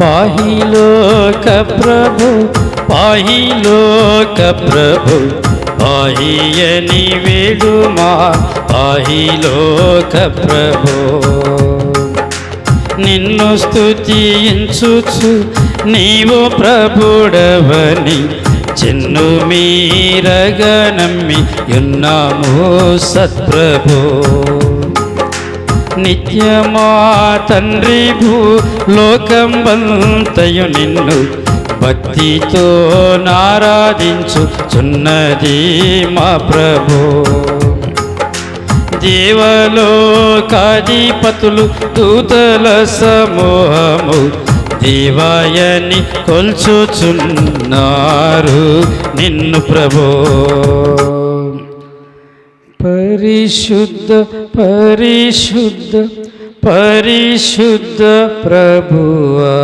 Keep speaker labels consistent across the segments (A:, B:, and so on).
A: పాహిలోక ప్రభు పాహిలోక ప్రభు పాహియని వేడుమా పాహి లోక ప్రభు నిన్ను స్తుతించుచు నీవు ప్రభుడవని చిన్ను మీరగా నమ్మి ఉన్నాము సత్ప్రభు. నిత్యమా తండ్రి భూ లోకం బంతయు నిన్ను భక్తితో నారాధించు చున్నది మా ప్రభు. దేవలోకాధిపతులు దూతల సమూహము దేవాయని కొల్చుచున్నారు నిన్ను ప్రభో. परिशुद्ध परिशुद्ध परिशुद्ध प्रभुआ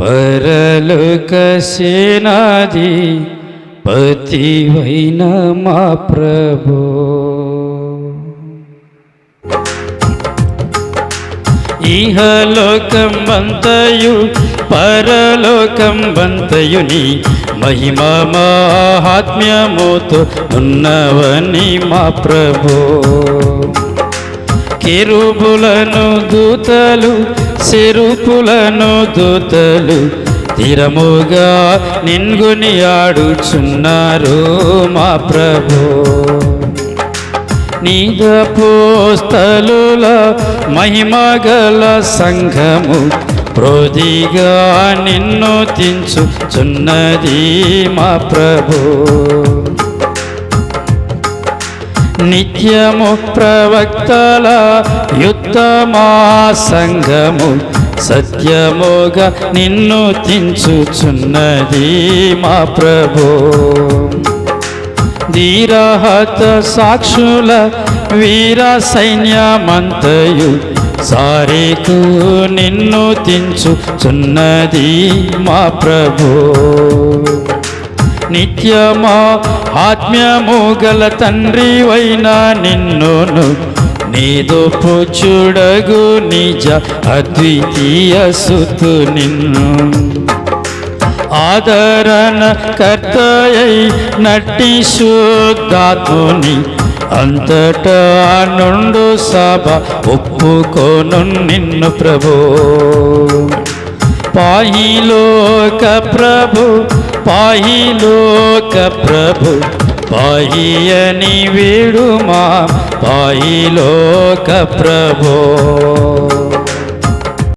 A: परलोकसेनाधि पति वै मा प्रभु। ఇహలోకం బంతయు పరలోకం బంతయుని మహిమా మహాత్మ్యముతో ఉన్నవని మా ప్రభు. కెరుబులను దూతలు సిరుపులను దూతలు తీరముగా నిన్గుని ఆడుచున్నారు మా ప్రభు. నీద పోస్తలుల మహిమగల సంఘము ప్రోదిగా నిన్ను తించుచున్నది మా ప్రభు. నిత్యము ప్రవక్తల యుద్ధమా సంఘము సత్యముగా నిన్ను తించుచున్నది మా ప్రభు. ధీరహత సాక్షుల వీర సైన్యమంతయు సారీకు నిన్ను తించుచున్నది మా ప్రభు. నిత్యమా ఆత్మ్యము గల తండ్రి వైన నిన్నును నీదు పుచ్చుడగు నిజ అద్వితీయ సుతు నిన్ను. ఆదరణ కర్తయై నటి శుద్ధాత్ముని అంతటా నుండు సభ ఒప్పుకోను నిన్ను ప్రభు. పాహిలోక ప్రభు పాహిలోక ప్రభు పాహియని వేడుమా పాయిలోక ప్రభు.